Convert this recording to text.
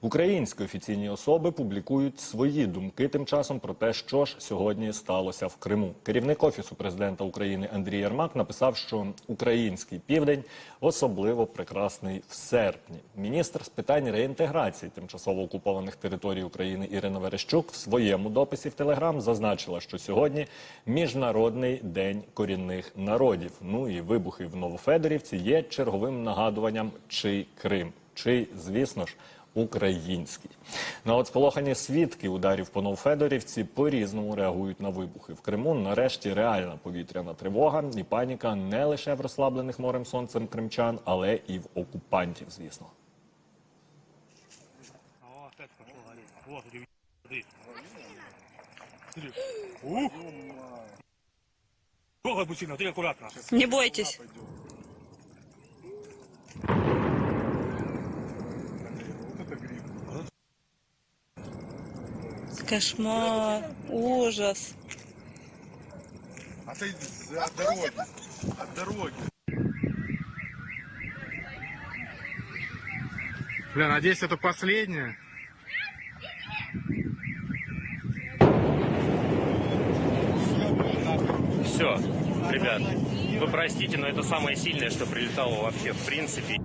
Українські офіційні особи публікують свої думки тим часом про те, що ж сьогодні сталося в Криму. Керівник офісу президента України Андрій Єрмак написав, що український південь особливо прекрасний в серпні. Міністр з питань реінтеграції тимчасово окупованих територій України Ірина Верещук в своєму дописі в Телеграм зазначила, що сьогодні міжнародний день корінних народів. Ну і вибухи в Новофедорівці є черговим нагадуванням, чий Крим, чий, звісно ж. Український на от сполохані свідки ударів по Новфедорівці по-різному реагують на вибухи в Криму. Нарешті реальна повітряна тривога і паніка не лише в розслаблених морем сонцем кримчан, але і в окупантів, звісно. О, опять Кошмар, ужас. Отойди от дороги. От дороги. Бля, надеюсь, это последнее. Все, ребят, вы простите, но это самое сильное, что прилетало вообще в принципе.